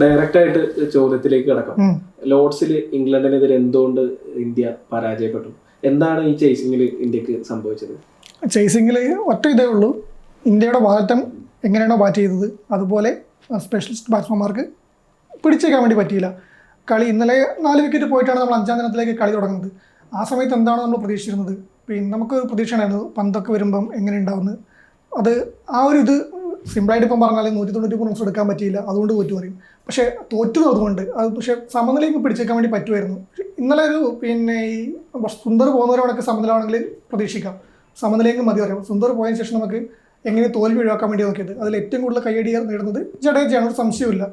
Direct ആയിട്ട് ചോദ്യത്തിലേക്ക് കിടക്കാം. ലോർഡ്സിൽ ഇംഗ്ലണ്ടിനെതിരെ എന്തുകൊണ്ട് ഇന്ത്യ പരാജയപ്പെട്ടു? എന്താണ് ഈ ചേസിംഗിൽ ഇന്ത്യയ്ക്ക് സംഭവിച്ചത്? ചേസിംഗിൽ ഒറ്റ ഇതേ ഉള്ളൂ. ഇന്ത്യയുടെ വാറ്റം എങ്ങനെയാണോ ബാറ്റ് ചെയ്തത് അതുപോലെ സ്പെഷ്യലിസ്റ്റ് ബാറ്റ്സ്മാൻമാർക്ക് പിടിച്ചേക്കാൻ വേണ്ടി പറ്റിയില്ല. കളി ഇന്നലെ നാല് വിക്കറ്റ് പോയിട്ടാണ് നമ്മൾ അഞ്ചാം ദിനത്തിലേക്ക് കളി തുടങ്ങുന്നത്. ആ സമയത്ത് എന്താണ് നമ്മൾ പ്രതീക്ഷിച്ചിരുന്നത്? പിന്നെ നമുക്ക് പ്രതീക്ഷ ഉണ്ടായിരുന്നു പന്തൊക്കെ വരുമ്പം എങ്ങനെ ഉണ്ടാവുന്നത് അത് ആ ഒരു ഇത് സിമ്പിളായിട്ട് ഇപ്പം പറഞ്ഞാൽ നൂറ്റി തൊണ്ണൂറ്റി റൺസ് എടുക്കാൻ പറ്റിയില്ല. അതുകൊണ്ട് തോറ്റു പറയും. പക്ഷേ തോറ്റു അതുകൊണ്ട്. അത് പക്ഷേ സമനിലേക്ക് പിടിച്ചേക്കാൻ വേണ്ടി പറ്റുമായിരുന്നു. ഇന്നലെ ഒരു പിന്നെ ഈ സുന്ദർ പോകുന്നവരോടൊക്കെ സമനിലാണെങ്കിൽ പ്രതീക്ഷിക്കാം. സമനിലേക്ക് മതി പറയാം സുന്ദർ പോയതിന് ശേഷം നമുക്ക് എങ്ങനെ തോൽവി ഒഴിവാക്കാൻ വേണ്ടി നോക്കിയത്. അതിൽ ഏറ്റവും കൂടുതൽ കയ്യടി നേടുന്നത് ജഡേജയാണ്. ഒരു സംശയമില്ല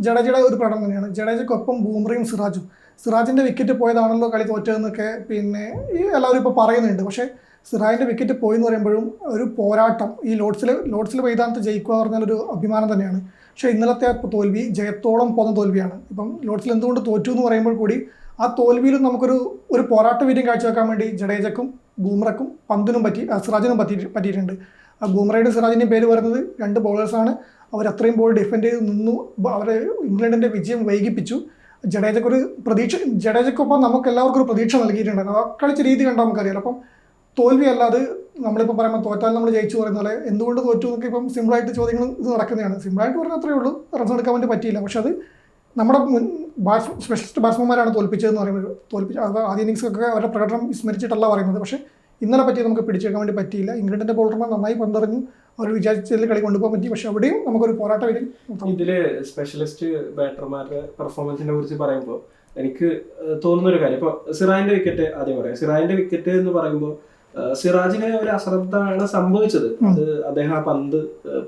ജഡേജയുടെ ഒരു പ്രകടനം തന്നെയാണ്. ജഡേജയ്ക്കൊപ്പം ബൂമറയും സിറാജും. സിറാജിന്റെ വിക്കറ്റ് പോയതാണല്ലോ കളി തോറ്റതെന്നൊക്കെ പിന്നെ എല്ലാവരും ഇപ്പോൾ പറയുന്നുണ്ട്. പക്ഷേ സിറാജിന്റെ വിക്കറ്റ് പോയി എന്ന് പറയുമ്പോഴും ഒരു പോരാട്ടം. ഈ ലോഡ്സിൽ ലോഡ്സിൽ മൈതാനത്ത് ജയിക്കുക എന്ന് പറഞ്ഞാൽ ഒരു അഭിമാനം തന്നെയാണ്. പക്ഷേ ഇന്നലത്തെ തോൽവി ജയത്തോളം പോകുന്ന തോൽവിയാണ്. ഇപ്പം ലോഡ്സിൽ എന്തുകൊണ്ട് തോറ്റു എന്ന് പറയുമ്പോൾ കൂടി ആ തോൽവിയിലും നമുക്കൊരു ഒരു പോരാട്ട വീര്യം കാഴ്ചവെക്കാൻ വേണ്ടി ജഡേജക്കും ബൂമറക്കും പന്തിനും പറ്റി സിറാജിനും പറ്റി പറ്റിയിട്ടുണ്ട്. ആ ബൂമറയുടെ സിറാജിന്റെയും പേര് പറയുന്നത് രണ്ട് ബൗളേഴ്സാണ് അവർ അത്രയും ബോൾ ഡിഫെൻഡ് ചെയ്ത് നിന്നു. അവരെ ഇംഗ്ലണ്ടിന്റെ വിജയം വൈകിപ്പിച്ചു. ജഡേജക്കൊരു പ്രതീക്ഷ ജഡേജക്കൊപ്പം നമുക്ക് എല്ലാവർക്കും ഒരു പ്രതീക്ഷ നൽകിയിട്ടുണ്ട്. കളിച്ച രീതി കണ്ടാൽ നമുക്കറിയാം അപ്പം തോൽവി അല്ലാതെ നമ്മളിപ്പോൾ പറയുമ്പോൾ തോറ്റാൽ നമ്മൾ ജയിച്ചു പറയുന്ന പോലെ എന്തുകൊണ്ട് തോറ്റു എന്നൊക്കെ ഇപ്പം സിമ്പിളായിട്ട് ചോദ്യങ്ങൾ ഇത് നടക്കുന്നതാണ്. സിമ്പിളായിട്ട് പറഞ്ഞാൽ അത്രയേ ഉള്ളൂ. റൺസ് എടുക്കാൻ വേണ്ടി പറ്റിയില്ല. പക്ഷെ അത് നമ്മുടെ മുൻ ബാറ്റ്സ് സ്പെഷ്യലിസ്റ്റ് ബാറ്റ്സ്മാൻമാരാണ് തോൽപ്പിച്ചതെന്ന് പറയുമ്പോൾ തോൽപ്പിച്ച ആദ്യ ഇന്നിങ്സൊക്കെ അവരുടെ പ്രകടനം വിസ്മരിച്ചിട്ടല്ല പറയുന്നത്. പക്ഷെ ഇന്നലെ പറ്റി നമുക്ക് പിടിച്ചെടുക്കാൻ വേണ്ടി പറ്റിയില്ല. ഇംഗ്ലണ്ടിന്റെ ബോളർമാർ നന്നായി പന്തറിഞ്ഞു. അവർ വിചാരിച്ചതിൽ കളി കൊണ്ടുപോകാൻ പറ്റി. പക്ഷെ അവിടെയും നമുക്കൊരു പോരാട്ടം വരും ഇതിൽ സ്പെഷ്യലിസ്റ്റ് ബാറ്റർമാരുടെ പെർഫോമൻസിനെ കുറിച്ച് പറയുമ്പോൾ എനിക്ക് തോന്നുന്ന ഒരു കാര്യം. ഇപ്പൊ സിറായിന്റെ വിക്കറ്റ് ആദ്യം പറയാം. സിറായിന്റെ വിക്കറ്റ് എന്ന് പറയുമ്പോൾ സിറാജിന് ഒരു അശ്രദ്ധയാണ് സംഭവിച്ചത്. അത് അദ്ദേഹം ആ പന്ത്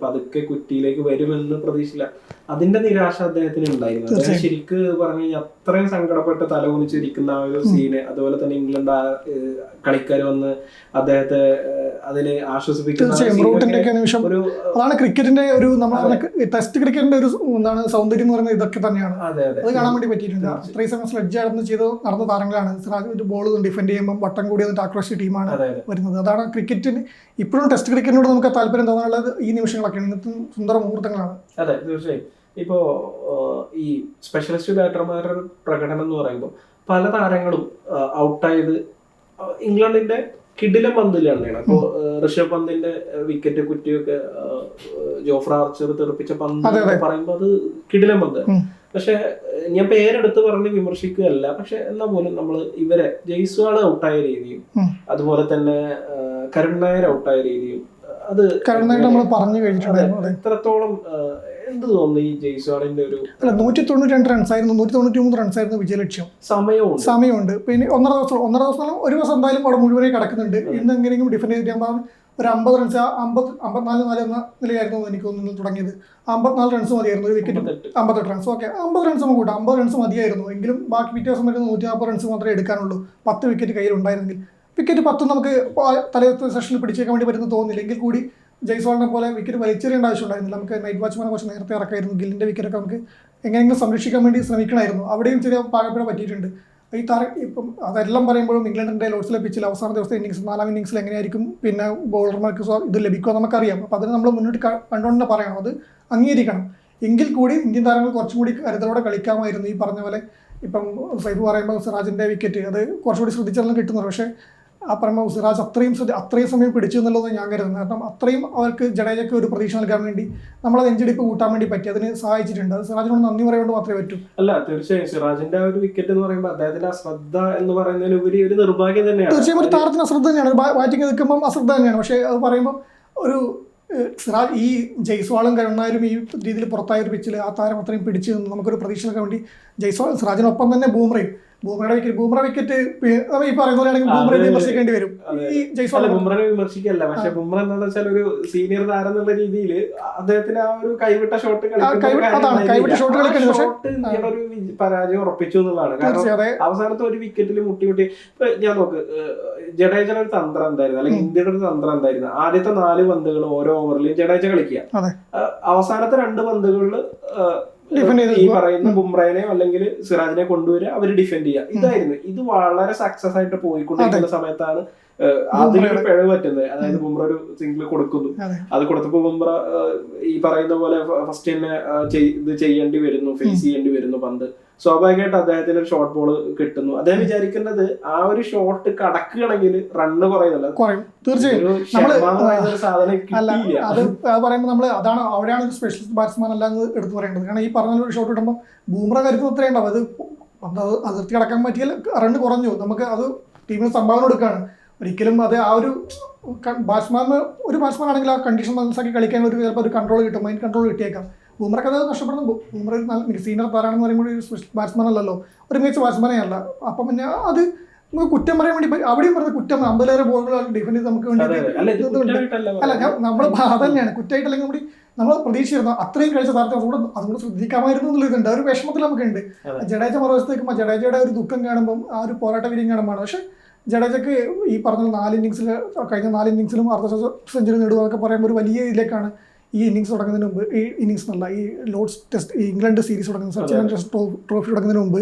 പതുക്കെ കുറ്റിയിലേക്ക് വരുമെന്ന് പ്രതീക്ഷിച്ചില്ല. അതിന്റെ നിരാശ അദ്ദേഹത്തിന് ഉണ്ടായിരുന്നു. അദ്ദേഹം ശരിക്ക് പറഞ്ഞു കഴിഞ്ഞാൽ അത്രയും സങ്കടപ്പെട്ട് തലകുനിച്ചിരിക്കുന്ന ആ ഒരു സീന് അതുപോലെ തന്നെ ഇംഗ്ലണ്ട് ആ കളിക്കാർ വന്ന് അദ്ദേഹത്തെ അതിനെ ആശ്വസിപ്പിക്കുന്ന ഒരു അതാണ് ക്രിക്കറ്റിന്റെ ഒരു നമ്മൾ ടെസ്റ്റ് ക്രിക്കറ്റിന്റെ ഒരു എന്താണ് സൗന്ദര്യം എന്ന് പറയുന്നത് ഇതൊക്കെ തന്നെയാണ്. അതെ കാണാൻ വേണ്ടി പറ്റിയിട്ടുണ്ട്. അത്രയും സമയം സ്ലെഡ്ജ് ആയിരുന്നു ചെയ്ത് നടന്ന താരങ്ങളാണ്. സിറാജ് ഒരു ബോൾ ഡിഫെൻഡ് ചെയ്യുമ്പോൾ വട്ടം കൂടി എന്നിട്ട് ആക്രോശിച്ച ടീമാണ് വരുന്നത്. അതാണ് ക്രിക്കറ്റിന് ഇപ്പോഴും ടെസ്റ്റ് ക്രിക്കറ്റിനോട് നമുക്ക് താല്പര്യം തോന്നാനുള്ളത് ഈ നിമിഷങ്ങളൊക്കെയാണ്. ഇന്നത്തെ സുന്ദര മുഹൂർത്തങ്ങളാണ്. അതെ തീർച്ചയായും. ഇപ്പോ ഈ സ്പെഷ്യലിസ്റ്റ് ബാറ്റർമാരുടെ പ്രകടനം എന്ന് പറയുമ്പോൾ പല താരങ്ങളും ഔട്ടായത് ഇംഗ്ലണ്ടിന്റെ കിടിലം പന്തിലാണ് അപ്പോ ഏഹ്, ഋഷഭ് പന്തിന്റെ വിക്കറ്റ് കുറ്റിയൊക്കെ ജോഫ്ര ആർച്ചർ തെറിപ്പിച്ച പന്ത്. പറയുമ്പോൾ അത്. കിടിലം പന്ത്. പക്ഷെ ഞാൻ പേരെടുത്ത് പറഞ്ഞ് വിമർശിക്കുകയല്ല. പക്ഷെ എന്നാ പോലും നമ്മൾ ഇവരെ ജയ്സ്വാൾ ഔട്ടായ രീതിയും അതുപോലെ തന്നെ കരുൺ നായർ ഔട്ടായ രീതിയും അത് നമ്മൾ പറഞ്ഞു കഴിഞ്ഞിട്ടുണ്ട്. എത്രത്തോളം എന്ത് തോന്നുന്നു ഈ ജയ്സ്വാളിന്റെ ഒരു അല്ല നൂറ്റി തൊണ്ണൂറ്റി രണ്ട് റൺസ് ആയിരുന്നു നൂറ്റി തൊണ്ണൂറ്റി മൂന്ന് റൺസ് ആയിരുന്നു വിജയലക്ഷ്യം. സമയവും സമയമുണ്ട്. പിന്നെ ഒന്നര ദിവസം ഒന്നര ദിവസം ഒരു ദിവസം എന്തായാലും അവിടെ മുഴുവനായി കിടക്കുന്നുണ്ട്. ഇന്ന് എങ്ങനെയെങ്കിലും ഡിഫൻഡ് ചെയ്തിട്ട് ഒരു അമ്പത് റൺസ് അമ്പത് അമ്പത്തിനാല് നാല് എന്ന നിലയായിരുന്നു എനിക്ക് തോന്നുന്നു തുടങ്ങിയത്. അമ്പത്തിനാല് റൺസ് മതിയായിരുന്നു ഒരു വിക്കറ്റ് അമ്പത്തെട്ട്. അമ്പത്തെട്ട് റൺസ് ഓക്കെ അമ്പത് റൺസ് നമുക്ക് കൂട്ടാം അമ്പത് റൺസ് മതിയായിരുന്നു. എങ്കിലും ബാക്കി പിറ്റേ ദിവസം വരുന്ന നൂറ്റി നാൽപ്പത് റൺസ് മാത്രമേ എടുക്കാനുള്ളൂ. പത്ത് വിക്കറ്റ് കയ്യിലുണ്ടായിരുന്നെങ്കിൽ. വിക്കറ്റ് പത്ത് നമുക്ക് തലേ സെഷനിൽ പിടിച്ചേക്കാൻ വേണ്ടി പറ്റുന്ന തോന്നുന്നില്ല. എങ്കിൽ കൂടി ജയ്സ്വാളിനെ പോലെ വിക്കറ്റ് വലിച്ചെറിയേണ്ട ആവശ്യമുണ്ടായിരുന്നില്ല. നമുക്ക് നൈറ്റ് വാച്ച്മാനെ കുറച്ച് നേരത്തെ ഇറക്കായിരുന്നു. ഗില്ലിന്റെ വിക്കറ്റൊക്കെ നമുക്ക് എങ്ങനെയെങ്കിലും സംരക്ഷിക്കാൻ വേണ്ടി ശ്രമിക്കണമായിരുന്നു. അവിടെയും ചെറിയ പാകപ്പിഴ പറ്റിയിട്ടുണ്ട്. ഈ താര ഇപ്പം അതെല്ലാം പറയുമ്പോഴും ഇംഗ്ലണ്ടിന്റെ ലോഡ്സിലെ പിച്ചിൽ അവസാന ദിവസത്തെ ഇന്നിങ്സ് നാലാം ഇന്നിങ്സിൽ എങ്ങനെയായിരിക്കും? പിന്നെ ബൗളർമാർക്ക് ഇത് ലഭിക്കുക നമുക്കറിയാം. അപ്പോൾ അതിന് നമ്മൾ മുന്നോട്ട് കണ്ടുകൊണ്ട് പറയണം. അത് അംഗീകരിക്കണം. എങ്കിൽ കൂടി ഇന്ത്യൻ താരങ്ങൾ കുറച്ചും കൂടി കരുതലോടെ കളിക്കാമായിരുന്നു. ഈ പറഞ്ഞ പോലെ ഇപ്പം സൈഫ് പറയുമ്പോൾ സിറാജിന്റെ വിക്കറ്റ് അത് കുറച്ചുകൂടി ശ്രദ്ധിച്ചാലും കിട്ടുന്നത് പക്ഷേ ആ പറയുമ്പോൾ സിറാജ് അത്രയും ശ്രദ്ധ- അത്രയും സമയം പിടിച്ചു എന്നുള്ളത് ഞാൻ കരുതുന്നത് കാരണം അത്രയും അവർക്ക് ജഡേജയ്ക്ക് ഒരു പ്രതീക്ഷ നൽകാൻ വേണ്ടി നമ്മളെ നെഞ്ചിടിപ്പ് കൂട്ടാൻ വേണ്ടി പറ്റി. അതിന് സഹായിച്ചിട്ടുണ്ട്. അത് സിറാജിനോട് നന്ദി പറയുകൊണ്ട് മാത്രമേ പറ്റൂ. അല്ല തീർച്ചയായും സിറാജിന്റെ ഒരു വിക്കറ്റ് എന്ന് പറയുമ്പോൾ അദ്ദേഹത്തിന്റെ അശ്രദ്ധ എന്ന് പറയുന്നതിലുപരി ഒരു നിർഭാഗ്യം തന്നെയാണ്. തീർച്ചയായും ഒരു താരത്തിന് അശ്രദ്ധ തന്നെയാണ്. ബാറ്റിംഗ് നിൽക്കുമ്പോൾ അശ്രദ്ധ തന്നെയാണ്. പക്ഷേ അത് പറയുമ്പോൾ ഒരു സിറാജ് ഈ ജയ്സ്വാളും കരുണാരും ഈ രീതിയിൽ പുറത്തായ ഒരു പിച്ചിൽ ആ താരം അത്രയും പിടിച്ചു നമുക്കൊരു പ്രതീക്ഷ നൽകാൻ വേണ്ടി ജയ്സ്വാൾ സിറാജിനൊപ്പം തന്നെ ബൂമറയും ബൂമറയുടെ വിക്കറ്റ് ബൂമറ വിക്കറ്റ് ഈ പറയുന്ന പോലെയാണെങ്കിൽ ബൂമറയെ അതെ. വിമർശിക്കേണ്ടി വരും. ഈ അല്ല ബുംറനെ വിമർശിക്കല്ല പക്ഷെ ബുംറ എന്താണെന്ന് വെച്ചാൽ ഒരു സീനിയർ താരം എന്നുള്ള രീതിയിൽ അദ്ദേഹത്തിന് ആ ഒരു കൈവിട്ട ഷോട്ട് കൈവിട്ട- അതാണ്, കൈവിട്ട ഷോട്ട് കളിക്കുന്നത്. പക്ഷെ- ഒരു പരാജയം ഉറപ്പിച്ചു എന്നുള്ളതാണ്. കാരണം അവസാനത്തെ ഒരു വിക്കറ്റിൽ മുട്ടി മുട്ടി ഇപ്പൊ ഞാൻ നോക്ക് ജഡേജയുടെ ഒരു തന്ത്രം എന്തായിരുന്നു? അല്ലെങ്കിൽ ഇന്ത്യയുടെ ഒരു തന്ത്രം എന്തായിരുന്നു? ആദ്യത്തെ നാല് പന്തുകൾ ഓരോ ഓവറിലും ജഡേജ കളിക്കുക. അവസാനത്തെ രണ്ട് പന്തുകളിൽ ഈ. പറയുന്ന ബുംറേനെയോ അല്ലെങ്കിൽ സിറാജിനെ കൊണ്ടുവരിക അവർ ഡിഫെൻഡ് ചെയ്യുക. ഇതായിരുന്നു. ഇത് വളരെ സക്സസ് ആയിട്ട് പോയിക്കൊണ്ടിരിക്കുന്ന സമയത്താണ് അതിലൊരു പിഴവ് പറ്റുന്നത്. അതായത് ബുംറ ഒരു സിംഗിൾ കൊടുക്കുന്നു. അത്. കൊടുത്തപ്പോ ബുംറ ഈ പറയുന്ന പോലെ ഫസ്റ്റ് തന്നെ ഇത് ചെയ്യേണ്ടി വരുന്നു ഫേസ് ചെയ്യേണ്ടി വരുന്നു പന്ത്. സ്വാഭാവികമായിട്ട് അദ്ദേഹത്തിന് ഒരു ഷോർട്ട് ബോൾ കിട്ടുന്നു. അദ്ദേഹം വിചാരിക്കുന്നത് ആ ഒരു ഷോട്ട് കടക്കുകയാണെങ്കിൽ റണ്ണ് കുറയുന്നില്ല. കുറയും. തീർച്ചയായും. അല്ല അത് അത് പറയുമ്പോൾ നമ്മൾ അതാണ് അവിടെയാണ് ഒരു സ്പെഷ്യലിസ്റ്റ് ബാറ്റ്സ്മാൻ അല്ല എന്ന് എടുത്തു പറയേണ്ടത്. കാരണം ഈ പറഞ്ഞ ഒരു ഷോട്ട് ഇടുമ്പോൾ ബൂമറ കരുത്ത് അത്രയും ഉണ്ടാവും. അത് അത് അതിർത്തി കടക്കാൻ പറ്റിയാൽ റണ്ണ് കുറഞ്ഞു. നമുക്ക് അത് ടീമിന് സംഭാവന കൊടുക്കുകയാണ് ഒരിക്കലും അത് ആ ഒരു ബാറ്റ്സ്മാൻ ഒരു ബാറ്റ്സ്മാൻ ആണെങ്കിൽ ആ കണ്ടീഷൻ മനസ്സിലാക്കി കളിക്കാൻ ഒരു ചിലപ്പോൾ ഒരു കൺട്രോൾ കിട്ടും. Mind control കിട്ടിയേക്കാം. ബൂമറക്ക് അത് നഷ്ടപ്പെടുന്നു ബൂമറ ഒരു നല്ല സീനിയർ താരാണെന്ന് പറയുമ്പോൾ ഒരു സ്പെഷ്യൽ ബാറ്റ്സ്മാൻ അല്ലല്ലോ. ഒരു മികച്ച ബാറ്റ്സ്മാനേ അല്ല. അപ്പം പിന്നെ അത് നമുക്ക് കുറ്റം പറയാൻ വേണ്ടി. അവിടെയും പറഞ്ഞ കുറ്റം അമ്പതിലേറെ ബോളുകൾ ഡിഫെൻഡ് ചെയ്ത് നമുക്ക് വേണ്ടി അല്ല ഞാൻ ഭാഗം തന്നെയാണ് അതന്നെയാണ്. കുറ്റമായിട്ടല്ലെങ്കിൽ കൂടി നമ്മൾ പ്രതീക്ഷിച്ചിരുന്നു. അത്രയും കഴിച്ച താരത്തെ അതുകൂടെ അതുകൂടെ ശ്രദ്ധിക്കാമായിരുന്നു എന്നുള്ളതുണ്ട് ആ ഒരു വിഷമത്തിൽ നമുക്കുണ്ട്. ഉണ്ട് ജഡേജ നിൽക്കുമ്പോൾ ജഡേജയുടെ ഒരു ദുഃഖം കാണുമ്പോൾ ആ ഒരു പോരാട്ട വീര്യം കാണുമ്പോൾ പക്ഷേ ജഡേജക്ക് ഈ പറഞ്ഞ നാല് ഇന്നിങ്സിൽ കഴിഞ്ഞ നാല് ഇന്നിങ്സിലും അർദ്ധ സെഞ്ചുറി നേടുക എന്നൊക്കെ പറയുമ്പോൾ ഒരു വലിയ ഇതിലേക്കാണ് ഈ ഇന്നിങ്സ് തുടങ്ങുന്നതിന് മുമ്പ് ഈ ഇന്നിങ്സ് എന്നല്ല ഈ ലോഡ്സ് ടെസ്റ്റ് ഈ ഇംഗ്ലണ്ട് സീരീസ് തുടങ്ങുന്ന സച്ചിൻ ടെസ്റ്റ് ട്രോഫി തുടങ്ങുന്നതിന് മുമ്പ്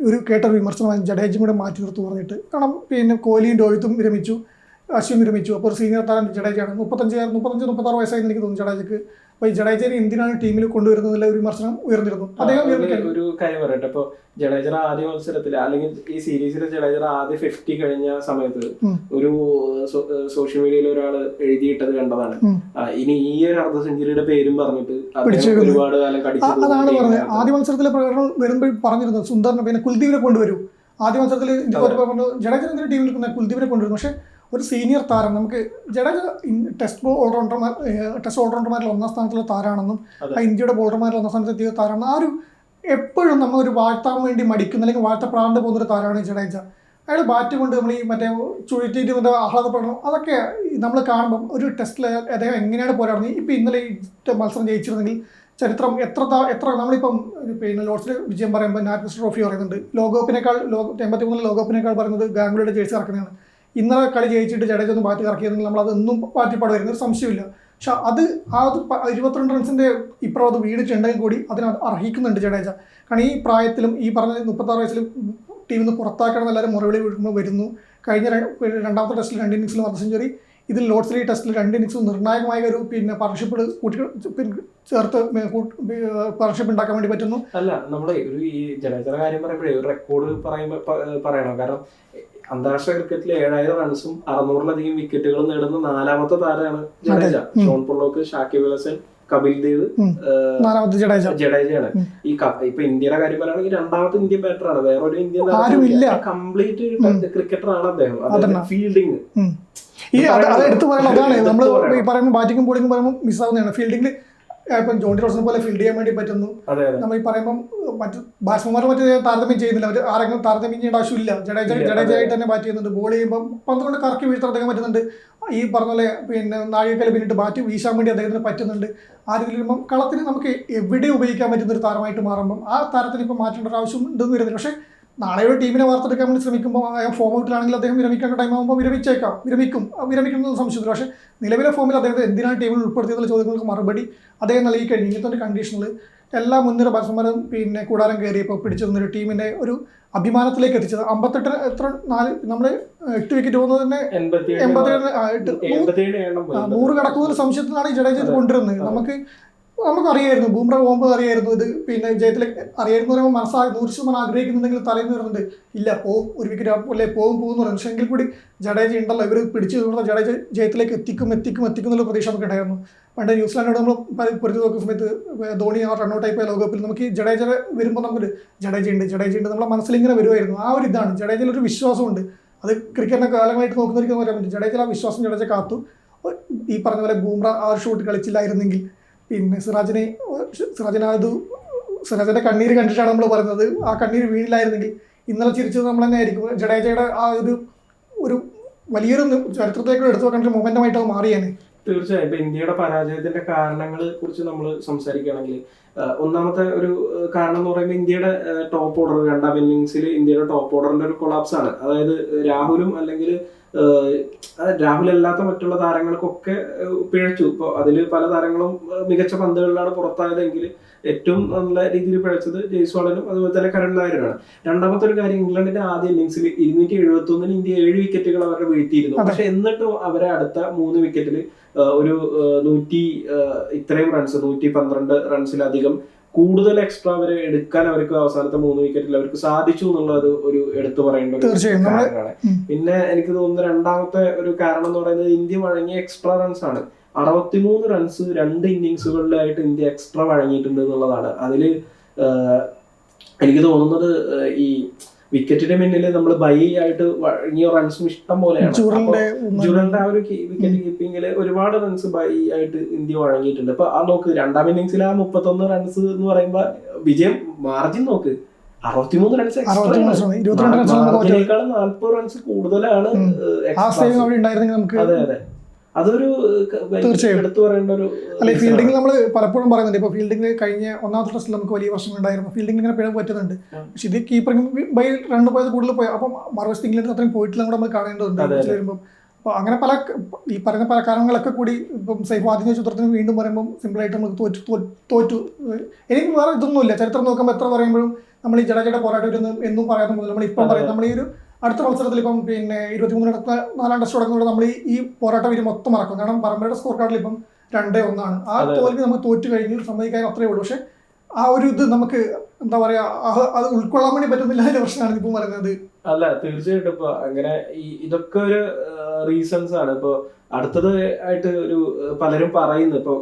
ഒരു കേട്ട വിമർശനമായി ജഡേജും കൂടെ മാറ്റി നിർത്തു പറഞ്ഞിട്ട് കാരണം പിന്നെ കോഹ്ലിയും രോഹിത്തും വിരമിച്ചു അശ്വിൻ വിരമിച്ചു. അപ്പോൾ ഒരു സീനിയർ താരം ജഡേജയാണ്. മുപ്പത്തഞ്ച് മുപ്പത്തഞ്ച് മുപ്പത്താറ് വയസ്സായി എനിക്ക് തോന്നുന്നു ജഡേജക്ക്. അപ്പോൾ ജഡേജനെ എന്തിനാണ് ടീമിൽ കൊണ്ടുവരുന്നതിലെ ഒരു വിമർശനം ഉയർന്നിരുന്നു. അദ്ദേഹം ഒരു- കാര്യം പറയട്ടെ. അപ്പൊ ജഡേജ ആദ്യ മത്സരത്തിൽ അല്ലെങ്കിൽ ഈ സീരീസിലെ ജഡേജ ആദ്യ ഫിഫ്റ്റി കഴിഞ്ഞ സമയത്ത് ഒരു സോഷ്യൽ മീഡിയയിൽ ഒരാൾ എഴുതിയിട്ടത് കണ്ടതാണ്. ഇനി ഈ ഒരു അർദ്ധ സെഞ്ചുറിയുടെ പേരും പറഞ്ഞിട്ട് ഒരുപാട് കാലം അതാണ് പറഞ്ഞത്. ആദ്യ മത്സരത്തിലെ പ്രകടനം വരുമ്പോൾ പറഞ്ഞിരുന്നു സുന്ദറിനെ പിന്നെ കുൽദീപിനെ കൊണ്ടുവരൂ. ആദ്യ മത്സരത്തിൽ ജഡേജ ടീമിൽ കുൽദീപിനെ കൊണ്ടുവരും പക്ഷേ ഒരു സീനിയർ താരം. നമുക്ക് ജഡേജ ടെസ്റ്റ് ഓൾറൗണ്ടർമാർ ടെസ്റ്റ് ഓൾറൗണ്ടർമാരിൽ ഒന്നാം സ്ഥാനത്തുള്ള താരാണെന്നും ആ ഇന്ത്യയുടെ ബോളർമാരിൽ ഒന്നാം സ്ഥാനത്ത് എത്തിയ താരമാണ് ആ ഒരു എപ്പോഴും നമ്മൾ ഒരു വാഴ്ത്താൻ വേണ്ടി മടിക്കുന്ന അല്ലെങ്കിൽ വാഴ്ത്തപ്പെടാണ്ട് പോകുന്ന ഒരു താരമാണ് ജഡേജ. അയാൾ ബാറ്റ് കൊണ്ട് നമ്മൾ ഈ മറ്റേ ചുഴറ്റിയിട്ട് മറ്റേ ആഹ്ലാദപ്പെടണം. അതൊക്കെ നമ്മൾ കാണുമ്പം ഒരു ടെസ്റ്റിൽ അദ്ദേഹം എങ്ങനെയാണ് പോരാടുന്നത്? ഇപ്പം ഇന്നലെ ഈ മത്സരം ജയിച്ചിരുന്നെങ്കിൽ ചരിത്രം എത്ര ത- എത്ര നമ്മളിപ്പം പിന്നെ ലോഡ്സിൽ വിജയം പറയുമ്പോൾ നാറ്റ്നസ് ട്രോഫി പറയുന്നുണ്ട്. ലോകകപ്പിനേക്കാൾ ലോക എൺപത്തി മൂന്നിൽ ലോകകപ്പിനേക്കാൾ പറയുന്നത് ഗാംഗുലിയുടെ ജേഴ്സി ഇറക്കുന്നതാണ്. ഇന്നലെ കളി ജയിച്ചിട്ട് ജഡേജ ഒന്ന് ബാറ്റ് ഇറക്കിയിരുന്നെങ്കിൽ നമ്മൾ അതൊന്നും പാറ്റിപ്പാടുമായിരുന്നു ഒരു സംശയമില്ല പക്ഷെ അത് ആ ഇരുപത്തിരണ്ട് റൺസിന്റെ ഇപ്പുറം അത് വീണിട്ടുണ്ടെങ്കിൽ കൂടി അതിന് അർഹിക്കുന്നുണ്ട് ജഡേജ. കാരണം ഈ പ്രായത്തിലും ഈ പറഞ്ഞ മുപ്പത്താറ് വയസ്സിലും ടീമിൽ നിന്ന് പുറത്താക്കണം എല്ലാവരും മുറവിളി വരുന്നു. കഴിഞ്ഞ രണ്ടാമത്തെ ടെസ്റ്റിൽ രണ്ട് ഇന്നിങ്സിലും അർദ്ധ സെഞ്ചുറി ഇതിൽ ലോർഡ്സ് ലീഗ് ടെസ്റ്റിൽ രണ്ട് ഇന്നിങ്സും നിർണായകമായ ഒരു പിന്നെ പാർട്ണർഷിപ്പ് കൂട്ടി ചേർത്ത് പാർട്ണർഷിപ്പ് ഉണ്ടാക്കാൻ വേണ്ടി പറ്റുന്നു. അല്ല നമ്മൾ ഒരു ഈ ജഡേജയുടെ കാര്യം പറയുമ്പോഴേ ഒരു റെക്കോർഡ് പറയുമ്പോൾ പറയണം. കാരണം അന്താരാഷ്ട്ര ക്രിക്കറ്റിൽ ഏഴായിരം റൺസും അറുന്നൂറിലധികം വിക്കറ്റുകളും നേടുന്ന നാലാമത്തെ താരമാണ് ജഡേജ. ഷോൺ പൊള്ളോക്ക് ഷാക്കിബ് ഹസൻ കപിൽ ദേവ് ജഡേജയാണ്. ഈ ഇപ്പൊ ഇന്ത്യയുടെ കാര്യം പറയുകയാണെങ്കിൽ രണ്ടാമത്തെ ഇന്ത്യൻ ബാറ്ററാണ് വേറെ ഒരു ഇന്ത്യൻ. കംപ്ലീറ്റ് ക്രിക്കറ്ററാണ് അദ്ദേഹം. ഫീൽഡിങ് ഈ അത് എടുത്തു പറയണം അതാണ്. നമ്മൾ പറയുമ്പോൾ ബാറ്റിംഗും ബോളിംഗും പറയുമ്പോൾ മിസ്സാവുന്നതാണ് ഫീൽഡിംഗിൽ ഇപ്പം ജോണ്ടി റോസിനെ പോലെ ഫീൽഡ് ചെയ്യാൻ വേണ്ടി പറ്റുന്നു. നമ്മൾ ഈ പറയുമ്പം മറ്റ് ബാറ്റ്സ്മാൻമാർ മറ്റേ താരതമ്യം ചെയ്യുന്നില്ല. അവർ ആരെങ്കിലും താരതമ്യം ചെയ്യേണ്ട ആവശ്യമില്ല. ജഡേജ ജഡേജയായിട്ട് തന്നെ ബാറ്റ് ചെയ്യുന്നുണ്ട്. ബോൾ ചെയ്യുമ്പോൾ പന്ത് കൊണ്ട് കറക്കി അദ്ദേഹം പറ്റുന്നുണ്ട്. ഈ പറഞ്ഞ പോലെ പിന്നെ നാഴികക്കൽ പിന്നിട്ട് ബാറ്റ് വീശാൻ വേണ്ടി അദ്ദേഹത്തിന് പറ്റുന്നുണ്ട്. ആ രീതിയിൽ വരുമ്പം കളത്തിന് നമുക്ക് എവിടെ ഉപയോഗിക്കാൻ പറ്റുന്ന ഒരു താരമായിട്ട് മാറുമ്പം ആ താരത്തിന് ഇപ്പം മാറ്റേണ്ട ഒരു ആവശ്യം ഉണ്ടെന്ന് വരുന്നില്ല. പക്ഷേ നാളെ ഒരു ടീമിനെ വാർത്തെടുക്കാൻ വേണ്ടി ശ്രമിക്കുമ്പോൾ അയാൾ ഫോം ഔട്ടിലാണെങ്കിൽ അദ്ദേഹം വിരമിക്കേണ്ട ടൈം ആകുമ്പോൾ വിരമിച്ചേക്കാം. വിരമിക്കും. വിരമിക്കുന്ന സംശയത്തില്ല പക്ഷേ നിലവിലെ ഫോമിൽ അദ്ദേഹത്തെ എന്തിനാണ് ടീമിൽ ഉൾപ്പെടുത്തിയതുള്ള ചോദ്യങ്ങൾക്ക് മറുപടി അദ്ദേഹം നൽകി കഴിഞ്ഞു ഇങ്ങനത്തെ ഒരു കണ്ടീഷനിൽ എല്ലാ മുൻനിര ബാറ്റ്സ്മാരും പിന്നെ കൂടാരം കയറിയപ്പോൾ പിടിച്ചു നിന്നൊരു ടീമിനെ ഒരു അഭിമാനത്തിലേക്ക് എത്തിച്ചത്. അമ്പത്തെട്ട് എത്ര നാല് നമ്മൾ എട്ട് വിക്കറ്റ് പോകുന്നത് തന്നെ ആ, നൂറ് കടക്കുന്ന സംശയത്തിനാണ് ഈ ജഡേജ കൊണ്ടുവരുന്നത്. നമുക്ക് നമുക്ക് അറിയായിരുന്നു ബൂംറ പോകുമ്പോൾ അറിയായിരുന്നു ഇത്. പിന്നെ ജയത്തിലേക്ക് അറിയായിരുന്നു പറയുമ്പോൾ മനസ്സാ നൂറ് ശതമാനം ആഗ്രഹിക്കുന്നുണ്ടെങ്കിൽ തലേന്ന് വരുന്നുണ്ട്. ഇല്ല പോകും ഒരു വിക്കറ്റ് അല്ലേ പോവും പോകും എന്ന് പറയുന്നു പക്ഷേ എങ്കിൽ കൂടി ജഡേജ ഉണ്ടല്ലോ ഇവർ പിടിച്ചു നിർത്തുന്ന ജഡേജ ജയത്തിലേക്ക് എത്തിക്കും എത്തിക്കും എത്തിക്കും എന്നുള്ള പ്രതീക്ഷ നമുക്ക് ഉണ്ടായിരുന്നു. പണ്ട് ന്യൂസിലാൻഡോട് നമ്മൾ പൊരുതി നോക്കുന്ന സമയത്ത് ധോണി ആ റണ്ണൗട്ട് ആയി പോയ ലോകകപ്പിൽ നമുക്ക് ജഡേജ വരുമ്പോൾ നമുക്കൊരു ജഡേജ ഉണ്ട് ജഡേജ ഉണ്ട് നമ്മുടെ മനസ്സിൽ ഇങ്ങനെ വരുമായിരുന്നു ആ ഒരു ഇതാണ് ജഡേജയിൽ ഒരു വിശ്വാസമുണ്ട്. അത് ക്രിക്കറ്റിനെ കാലമായിട്ട് നോക്കുന്നവർക്ക് പറയാൻ പറ്റും. ജഡേജയിൽ ആ വിശ്വാസം ജഡേജ കാത്തു. ഈ പറഞ്ഞ പോലെ ബൂംറ ആ ഷോട്ട് കളിച്ചില്ലായിരുന്നെങ്കിൽ പിന്നെ സിറാജിനെ സിറാജിനെ അത് സിറാജിന്റെ കണ്ണീര് കണ്ടിട്ടാണ് നമ്മൾ പറയുന്നത്. ആ കണ്ണീര് വീണില്ലായിരുന്നെങ്കിൽ ഇന്നലെ ചിരിച്ചത് നമ്മൾ തന്നെ ആയിരിക്കും ജഡേജയുടെ ആ ഒരു ഒരു വലിയൊരു ചരിത്രത്തേക്ക് എടുത്തു വെക്കേണ്ട ഒരു മൊമെന്റമായിട്ട് അത് മാറിയാണ് തീർച്ചയായും. ഇപ്പൊ ഇന്ത്യയുടെ പരാജയത്തിന്റെ കാരണങ്ങളെ കുറിച്ച് നമ്മൾ സംസാരിക്കുകയാണെങ്കിൽ ഒന്നാമത്തെ ഒരു കാരണം എന്ന് പറയുമ്പോൾ ഇന്ത്യയുടെ ടോപ്പ് ഓർഡർ രണ്ടാം ഇന്നിങ്സിൽ ഇന്ത്യയുടെ ടോപ്പ് ഓർഡറിന്റെ ഒരു കൊളാപ്സ് ആണ്. അതായത് രാഹുലും അല്ലെങ്കിൽ രാഹുൽ അല്ലാത്ത മറ്റുള്ള താരങ്ങൾക്കൊക്കെ പിഴച്ചു. ഇപ്പോൾ അതിൽ പല താരങ്ങളും മികച്ച പന്തുകളിലാണ് പുറത്തായതെങ്കിൽ ഏറ്റവും നല്ല രീതിയിൽ പിഴച്ചത് ജയ്സ്വാളിനും അതുപോലെ തന്നെ കരൺ നായരുമാണ്. രണ്ടാമത്തെ ഒരു കാര്യം ഇംഗ്ലണ്ടിന്റെ ആദ്യ ഇന്നിങ്സിൽ ഇരുന്നൂറ്റി എഴുപത്തി ഒന്നിന് ഇന്ത്യ ഏഴ് വിക്കറ്റുകൾ അവരെ വീഴ്ത്തിയിരുന്നു. പക്ഷെ എന്നിട്ടും അവരെ അടുത്ത മൂന്ന് വിക്കറ്റിൽ ഒരു നൂറ്റി ഇത്രയും റൺസ് നൂറ്റി പന്ത്രണ്ട് റൺസിലധികം കൂടുതൽ എക്സ്ട്രാ വരെ എടുക്കാൻ അവർക്ക് അവസാനത്തെ മൂന്ന് വിക്കറ്റിൽ അവർക്ക് സാധിച്ചു എന്നുള്ള ഒരു എടുത്തു പറയേണ്ട ഒരു തീർച്ചയായും. നമ്മൾ കാര്യമാണ് പിന്നെ എനിക്ക് തോന്നുന്ന രണ്ടാമത്തെ ഒരു കാരണം എന്ന് പറയുന്നത് ഇന്ത്യ വഴങ്ങിയ എക്സ്ട്രാ റൺസ് ആണ്. അറുപത്തിമൂന്ന് റൺസ് രണ്ട് ഇന്നിങ്സുകളിലായിട്ട് ഇന്ത്യ എക്സ്ട്രാ വഴങ്ങിയിട്ടുണ്ട് എന്നുള്ളതാണ്. അതിൽ എനിക്ക് തോന്നുന്നത് ഈ വിക്കറ്റിന്റെ മുന്നിൽ നമ്മൾ ബൈ ആയിട്ട് വഴങ്ങിയ റൺസും ഇഷ്ടം പോലെയാണ്. ജുറന്റെ ജുറലിന്റെ ആ ഒരു വിക്കറ്റ് കീപ്പിംഗിൽ ഒരുപാട് റൺസ് ബൈ ആയിട്ട് ഇന്ത്യ വഴങ്ങിയിട്ടുണ്ട്. അപ്പൊ ആ നോക്ക് രണ്ടാം ഇന്നിംഗ്സിൽ ആ മുപ്പത്തൊന്ന് റൺസ് എന്ന് പറയുമ്പോ വിജയം മാർജിൻ നോക്ക്. അറുപത്തിമൂന്ന് റൺസ് എക്സ്ട്രാ. നാൽപ്പത് റൺസ് കൂടുതലാണ് അതെ അതെ. അതൊരു. എടുത്തു പറയേണ്ട ഒരു അല്ലെ ഫീൽഡിംഗ് നമ്മൾ പലപ്പോഴും പറയുന്നുണ്ട്. ഇപ്പോൾ ഫീൽഡിംഗ് കഴിഞ്ഞ ഒന്നാമത്തെ ടെസ്റ്റിൽ നമുക്ക് വലിയ പ്രശ്നങ്ങളുണ്ടായിരുന്നു ഫീൽഡിംഗ് ഇങ്ങനെ പിഴവ് പറ്റുന്നുണ്ട്. പക്ഷെ ഇത് കീപ്പറിംഗ് ബൈ രണ്ട് പോയത് കൂടുതൽ പോയി അപ്പം മറുവശത്ത് ഇംഗ്ലണ്ടിൽ അത്രയും പോയിട്ടില്ല കൂടെ നമ്മൾ കാണേണ്ടതുണ്ട്. അപ്പോൾ അങ്ങനെ പല ഈ പറയുന്ന പല കാരണങ്ങളൊക്കെ കൂടി ഇപ്പം സൈഫ് ആദ്യ ചിത്രത്തിന് വീണ്ടും പറയുമ്പോൾ സിമ്പിൾ ആയിട്ട് നമുക്ക് തോറ്റു തോറ്റു എനിക്ക് വേറെ ഇതൊന്നുമില്ല. ചരിത്രം നോക്കുമ്പോൾ എത്ര പറയുമ്പോഴും നമ്മൾ ഈ ജടജട പോരാട്ടം ഇരുന്ന് എന്നും പറയാത്ത മുതൽ നമ്മൾ ഇപ്പം പറയാം നമ്മൾ ഈ ഒരു അടുത്ത മത്സരത്തിൽ ഇപ്പം പിന്നെ ഇരുപത്തിമൂന്ന് നടക്കുന്ന നാലാം ടെസ്റ്റ് തുടങ്ങുന്നത് നമ്മൾ ഈ- പോരാട്ടം ഇനി മൊത്തം മറക്കും. കാരണം പരമ്പരയുടെ സ്കോർ കാർഡിൽ ഇപ്പം രണ്ടേ ഒന്നാണ്. ആ തോൽവി നമുക്ക് തോറ്റു കഴിഞ്ഞ് സമ്മതിക്കാൻ അത്രേ ഉള്ളൂ. പക്ഷെ ആ ഒരു ഇത് നമുക്ക് എന്താ പറയാ അത് ഉൾക്കൊള്ളാൻ വേണ്ടി പറ്റുന്നില്ല അതിന്റെ പ്രശ്നമാണ് ഇപ്പം പറയുന്നത്. അല്ല തീർച്ചയായിട്ടും ഇപ്പൊ അങ്ങനെ ഇതൊക്കെ ഒരു റീസൺസ് ആണ്. ഇപ്പൊ അടുത്തത് ആയിട്ട് ഒരു പലരും പറയുന്നു. ഇപ്പൊ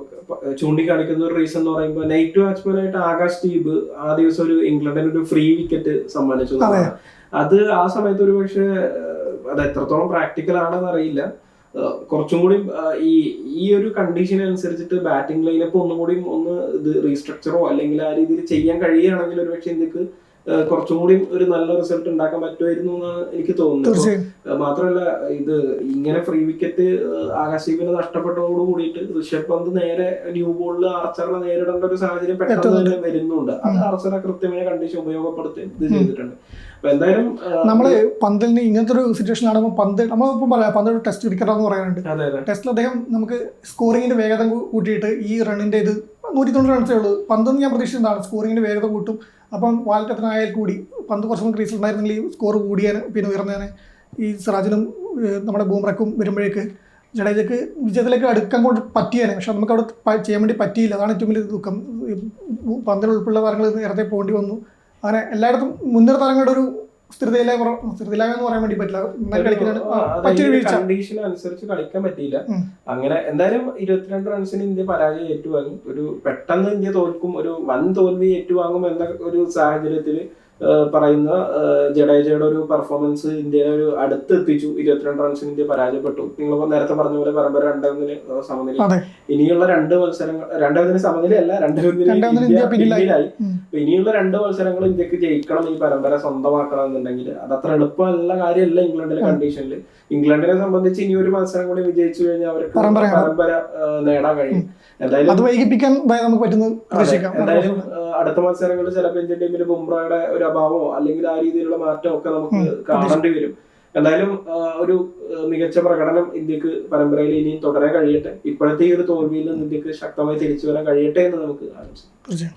ചൂണ്ടിക്കാണിക്കുന്ന ഒരു റീസൺ എന്ന് പറയുമ്പോൾ നൈറ്റ് ബാറ്റ്സ്മാൻ ആയിട്ട് ആകാശ് ദീപ് ആ ദിവസം ഒരു ഇംഗ്ലണ്ടിന് ഒരു ഫ്രീ വിക്കറ്റ് സമ്മാനിച്ചു. അത് ആ സമയത്ത് ഒരു പക്ഷേ അത് എത്രത്തോളം പ്രാക്ടിക്കൽ ആണെന്ന് അറിയില്ല. കുറച്ചും കൂടി ഈ ഈ ഒരു കണ്ടീഷൻ അനുസരിച്ചിട്ട് ബാറ്റിംഗ് ലൈനപ്പ് ഒന്നും കൂടി ഒന്ന് ഇത് റീസ്ട്രക്ചറോ അല്ലെങ്കിൽ ആ രീതിയിൽ ചെയ്യാൻ കഴിയുകയാണെങ്കിൽ ഒരു പക്ഷേ ഇന്ത്യയ്ക്ക് കുറച്ചും കൂടി ഒരു നല്ല റിസൾട്ട് ഉണ്ടാക്കാൻ പറ്റുമായിരുന്നു എന്നാണ് എനിക്ക് തോന്നുന്നത് ഏഹ് മാത്രമല്ല ഇത് ഇങ്ങനെ ഫ്രീ വിക്കറ്റ് ആകാശീപിന് നഷ്ടപ്പെട്ടതോട് കൂടിയിട്ട് ഋഷഭ് പന്ത് നേരെ ന്യൂ ബോളിൽ ആർച്ചറിനെ നേരിടേണ്ട ഒരു സാഹചര്യം പെട്ടെന്ന്. തന്നെ വരുന്നുണ്ട്. അത്. ആർച്ചറെ കൃത്യമായ കണ്ടീഷൻ ഉപയോഗപ്പെടുത്തി ഇത് ചെയ്തിട്ടുണ്ട്. അപ്പൊ എന്തായാലും നമ്മൾ പന്തിന് ഇങ്ങനത്തെ ഒരു സിറ്റുവേഷൻ ആണെങ്കിൽ പന്ത് നമ്മളിപ്പം പറയാം പന്ത് ഒരു ടെസ്റ്റ് ക്രിക്കറ്റർ എന്ന് പറയാനുണ്ട് ടെസ്റ്റിൽ അദ്ദേഹം നമുക്ക് സ്കോറിങ്ങിന്റെ വേഗത കൂട്ടിയിട്ട് ഈ റണ്ണിന്റെ ഇത് നൂറ്റി തൊണ്ണൂറ് റൺസേ ഉള്ളൂ. പന്തൊന്നും ഞാൻ പ്രതീക്ഷിച്ചതാണ് സ്കോറിങ്ങിന്റെ വേഗത കൂട്ടും. അപ്പം വാൽറ്റത്തിനായാൽ കൂടി. പന്ത് കുറച്ചും ക്രീസിൽ ഉണ്ടായിരുന്നെങ്കിൽ സ്കോർ കൂടിയാണ് പിന്നെ ഉയർന്നേനെ. ഈ സിറാജിനും നമ്മുടെ ബൂമറക്കും വരുമ്പോഴേക്ക് ജഡേജക്ക് വിജയത്തിലേക്ക് അടുക്കാൻ കൊണ്ട് പറ്റിയേനെ. പക്ഷെ നമുക്ക് അവിടെ ചെയ്യാൻ വേണ്ടി പറ്റിയില്ല. അതാണ് ഏറ്റവും വലിയ ദുഃഖം. പന്തിൽ ഉൾപ്പെടെയുള്ള താരങ്ങൾ നേരത്തെ പോകേണ്ടി വന്നു. അങ്ങനെ എല്ലായിടത്തും മുൻനിര താരങ്ങളുടെ ഒരു എന്ന് പറയാൻ വേണ്ടി പറ്റില്ല. കളിക്കുന്നതാണ് വീഴ്ച. കണ്ടീഷൻ അനുസരിച്ച് കളിക്കാൻ പറ്റിയില്ല. അങ്ങനെ എന്തായാലും ഇരുപത്തിരണ്ട് റൺസിന് ഇന്ത്യ പരാജയം ഏറ്റുവാങ്ങി. ഒരു പെട്ടെന്ന് ഇന്ത്യ തോൽക്കും ഒരു വൻ തോൽവി ഏറ്റുവാങ്ങും എന്ന ഒരു സാഹചര്യത്തിൽ പറയുന്ന ജഡേജയുടെ ഒരു പെർഫോമൻസ് ഇന്ത്യയെ ഒരു അടുത്ത് എത്തിച്ചു ഇരുപത്തിരണ്ട് റൺസിന് ഇന്ത്യ പരാജയപ്പെട്ടു. നിങ്ങളിപ്പോ നേരത്തെ പറഞ്ഞ പോലെ പരമ്പര രണ്ടൊന്നിന് സമനില. ഇനിയുള്ള രണ്ട് മത്സരങ്ങൾ രണ്ടൊന്നിന് സമനിലയല്ല രണ്ടൊന്നിന് ഇന്ത്യ പിന്നിലായി. ഇനിയുള്ള രണ്ട് മത്സരങ്ങൾ ഇന്ത്യയ്ക്ക് ജയിക്കണം ഈ പരമ്പര സ്വന്തമാക്കണം എന്നുണ്ടെങ്കിൽ അത് അത്ര എളുപ്പമല്ല കാര്യമല്ല ഇംഗ്ലണ്ടിലെ കണ്ടീഷനിൽ ഇംഗ്ലണ്ടിനെ സംബന്ധിച്ച് ഇനി ഒരു മത്സരം കൂടി വിജയിച്ചു കഴിഞ്ഞാൽ അവർക്ക്. പരമ്പര നേടാൻ കഴിയും. എന്തായാലും അത് വൈകിപ്പിക്കാൻ നമുക്ക് എന്തായാലും അടുത്ത മത്സരങ്ങളിൽ ചിലപ്പോൾ ഇന്ത്യൻ ടീമിൽ ബുംറയുടെ ഒരു അഭാവമോ അല്ലെങ്കിൽ ആ രീതിയിലുള്ള മാറ്റമോ ഒക്കെ നമുക്ക് കാണേണ്ടി വരും. എന്തായാലും ഒരു മികച്ച പ്രകടനം ഇന്ത്യയ്ക്ക് പരമ്പരയിൽ ഇനിയും തുടരാൻ കഴിയട്ടെ. ഇപ്പോഴത്തെ ഈ ഒരു തോൽവിയിൽ നിന്ന് ഇന്ത്യയ്ക്ക് ശക്തമായി തിരിച്ചു വരാൻ കഴിയട്ടെ എന്ന് നമുക്ക് തീർച്ചയായും.